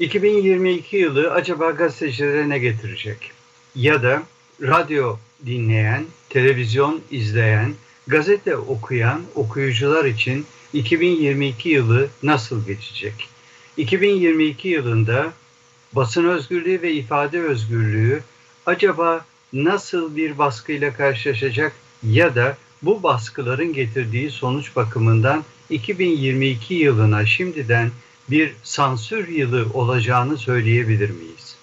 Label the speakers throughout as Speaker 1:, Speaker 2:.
Speaker 1: 2022 yılı acaba gazetecilere ne getirecek? Ya da radyo dinleyen, televizyon izleyen, gazete okuyan okuyucular için 2022 yılı nasıl geçecek? 2022 yılında basın özgürlüğü ve ifade özgürlüğü acaba nasıl bir baskıyla karşılaşacak ya da bu baskıların getirdiği sonuç bakımından 2022 yılına şimdiden bir sansür yılı olacağını söyleyebilir miyiz?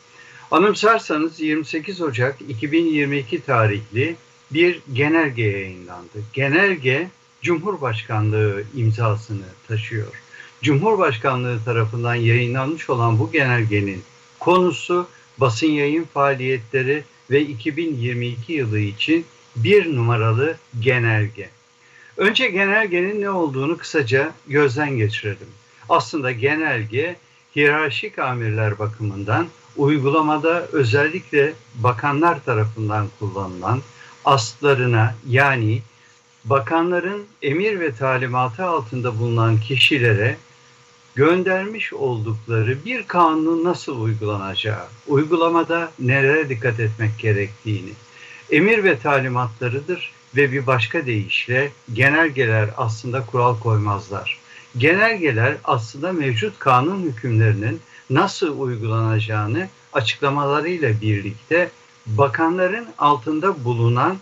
Speaker 1: Anımsarsanız 28 Ocak 2022 tarihli bir genelge yayınlandı. Genelge Cumhurbaşkanlığı imzasını taşıyor. Cumhurbaşkanlığı tarafından yayınlanmış olan bu genelgenin konusu basın yayın faaliyetleri ve 2022 yılı için bir numaralı genelge. Önce genelgenin ne olduğunu kısaca gözden geçirelim. Aslında genelge hiyerarşik amirler bakımından uygulamada özellikle bakanlar tarafından kullanılan astlarına yani bakanların emir ve talimatı altında bulunan kişilere göndermiş oldukları bir kanunun nasıl uygulanacağı, uygulamada nelere dikkat etmek gerektiğini, emir ve talimatlarıdır ve bir başka deyişle genelgeler aslında kural koymazlar. Genelgeler aslında mevcut kanun hükümlerinin nasıl uygulanacağını açıklamalarıyla birlikte bakanların altında bulunan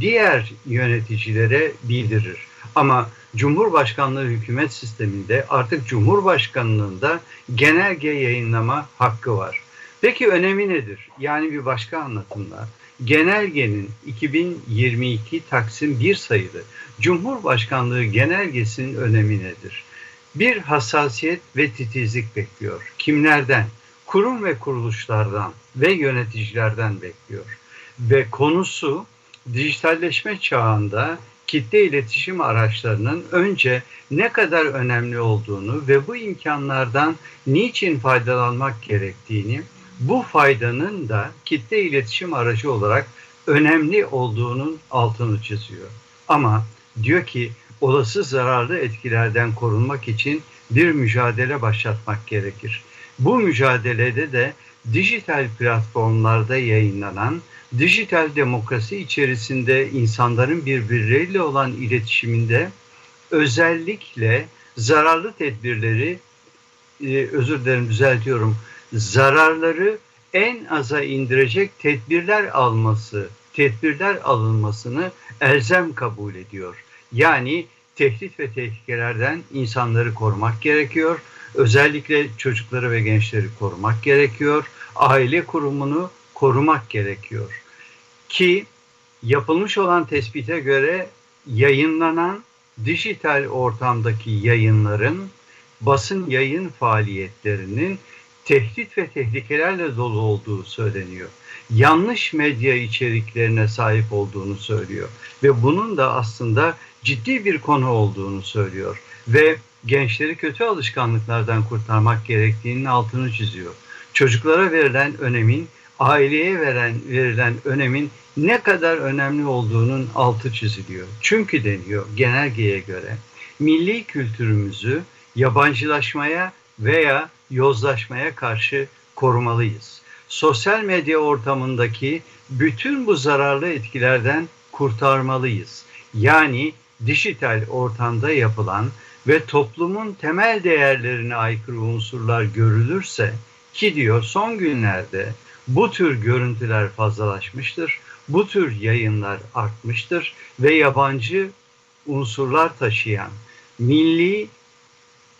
Speaker 1: diğer yöneticilere bildirir. Ama Cumhurbaşkanlığı hükümet sisteminde artık Cumhurbaşkanlığında genelge yayınlama hakkı var. Peki önemi nedir? Yani bir başka anlatımla genelgenin 2022 Taksim 1 sayılı Cumhurbaşkanlığı genelgesinin önemi nedir? Bir hassasiyet ve titizlik bekliyor. Kimlerden? Kurum ve kuruluşlardan ve yöneticilerden bekliyor. Ve konusu dijitalleşme çağında kitle iletişim araçlarının önce ne kadar önemli olduğunu ve bu imkanlardan niçin faydalanmak gerektiğini, bu faydanın da kitle iletişim aracı olarak önemli olduğunun altını çiziyor. Ama diyor ki olası zararlı etkilerden korunmak için bir mücadele başlatmak gerekir. Bu mücadelede de dijital platformlarda yayınlanan dijital demokrasi içerisinde insanların birbirleriyle olan iletişiminde özellikle zararlı tedbirleri e, özür dilerim düzeltiyorum zararları en aza indirecek tedbirler alması, tedbirler alınmasını elzem kabul ediyor. Yani tehdit ve tehlikelerden insanları korumak gerekiyor. Özellikle çocukları ve gençleri korumak gerekiyor. Aile kurumunu korumak gerekiyor. Ki yapılmış olan tespite göre yayınlanan dijital ortamdaki yayınların basın yayın faaliyetlerinin tehdit ve tehlikelerle dolu olduğu söyleniyor. Yanlış medya içeriklerine sahip olduğunu söylüyor ve bunun da aslında ciddi bir konu olduğunu söylüyor ve gençleri kötü alışkanlıklardan kurtarmak gerektiğinin altını çiziyor. Çocuklara verilen önemin, aileye veren verilen önemin ne kadar önemli olduğunun altı çiziliyor. Çünkü deniyor genelgeye göre milli kültürümüzü yabancılaşmaya veya yozlaşmaya karşı korumalıyız. Sosyal medya ortamındaki bütün bu zararlı etkilerden kurtarmalıyız. Yani dijital ortamda yapılan ve toplumun temel değerlerine aykırı unsurlar görülürse ki diyor son günlerde bu tür görüntüler fazlalaşmıştır. Bu tür yayınlar artmıştır ve yabancı unsurlar taşıyan milli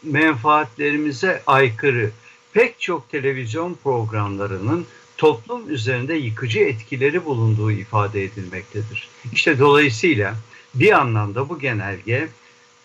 Speaker 1: menfaatlerimize aykırı pek çok televizyon programlarının toplum üzerinde yıkıcı etkileri bulunduğu ifade edilmektedir. İşte dolayısıyla bir anlamda bu genelge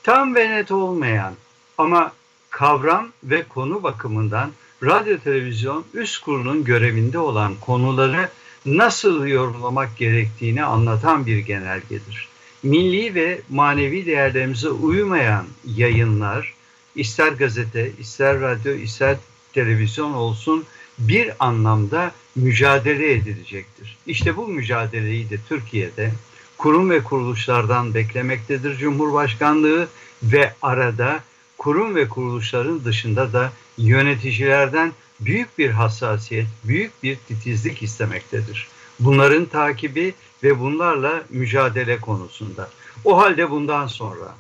Speaker 1: tam ve net olmayan ama kavram ve konu bakımından radyo televizyon üst kurulunun görevinde olan konuları nasıl yorumlamak gerektiğini anlatan bir genelgedir. Milli ve manevi değerlerimize uymayan yayınlar, ister gazete, ister radyo, ister televizyon olsun bir anlamda mücadele edilecektir. İşte bu mücadeleyi de Türkiye'de kurum ve kuruluşlardan beklemektedir Cumhurbaşkanlığı ve arada kurum ve kuruluşların dışında da yöneticilerden büyük bir hassasiyet, büyük bir titizlik istemektedir. Bunların takibi ve bunlarla mücadele konusunda. O halde bundan sonra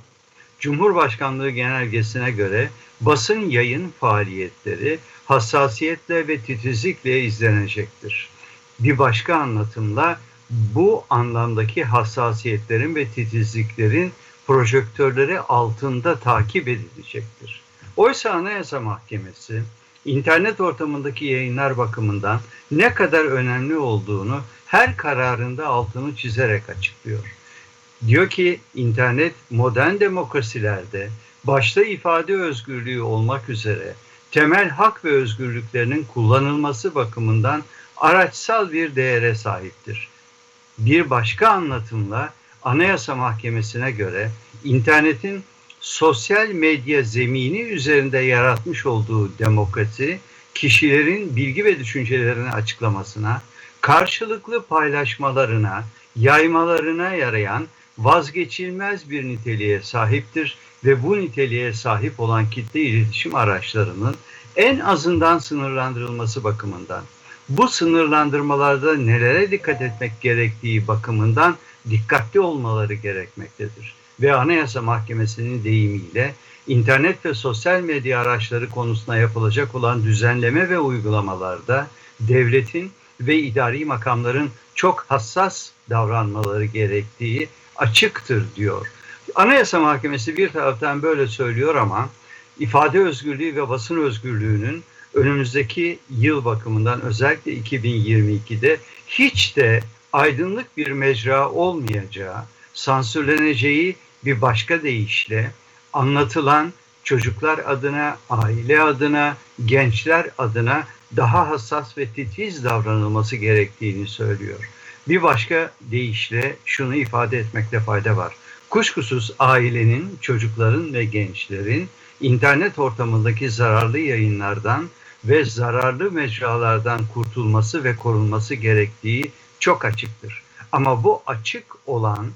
Speaker 1: Cumhurbaşkanlığı genelgesine göre basın yayın faaliyetleri hassasiyetle ve titizlikle izlenecektir. Bir başka anlatımla bu anlamdaki hassasiyetlerin ve titizliklerin projektörleri altında takip edilecektir. Oysa Anayasa Mahkemesi internet ortamındaki yayınlar bakımından ne kadar önemli olduğunu her kararında altını çizerek açıklıyor. Diyor ki internet modern demokrasilerde başta ifade özgürlüğü olmak üzere temel hak ve özgürlüklerinin kullanılması bakımından araçsal bir değere sahiptir. Bir başka anlatımla Anayasa Mahkemesi'ne göre internetin sosyal medya zemini üzerinde yaratmış olduğu demokrasi, kişilerin bilgi ve düşüncelerini açıklamasına, karşılıklı paylaşmalarına, yaymalarına yarayan vazgeçilmez bir niteliğe sahiptir ve bu niteliğe sahip olan kitle iletişim araçlarının en azından sınırlandırılması bakımından, bu sınırlandırmalarda nelere dikkat etmek gerektiği bakımından dikkatli olmaları gerekmektedir. Ve Anayasa Mahkemesi'nin deyimiyle internet ve sosyal medya araçları konusunda yapılacak olan düzenleme ve uygulamalarda devletin ve idari makamların çok hassas davranmaları gerektiği açıktır diyor. Anayasa Mahkemesi bir taraftan böyle söylüyor ama ifade özgürlüğü ve basın özgürlüğünün önümüzdeki yıl bakımından özellikle 2022'de hiç de aydınlık bir mecra olmayacağı, sansürleneceği bir başka deyişle anlatılan çocuklar adına, aile adına, gençler adına daha hassas ve titiz davranılması gerektiğini söylüyor. Bir başka deyişle şunu ifade etmekte fayda var. Kuşkusuz ailenin, çocukların ve gençlerin internet ortamındaki zararlı yayınlardan ve zararlı mecralardan kurtulması ve korunması gerektiği çok açıktır. Ama bu açık olan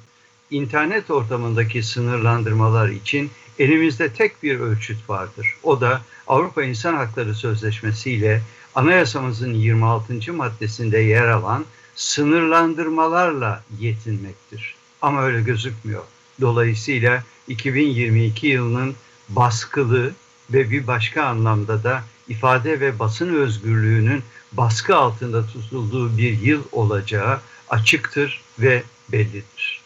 Speaker 1: internet ortamındaki sınırlandırmalar için elimizde tek bir ölçüt vardır. O da Avrupa İnsan Hakları Sözleşmesi ile anayasamızın 26. maddesinde yer alan sınırlandırmalarla yetinmektir. Ama öyle gözükmüyor. Dolayısıyla 2022 yılının baskılı ve bir başka anlamda da ifade ve basın özgürlüğünün baskı altında tutulduğu bir yıl olacağı açıktır ve bellidir.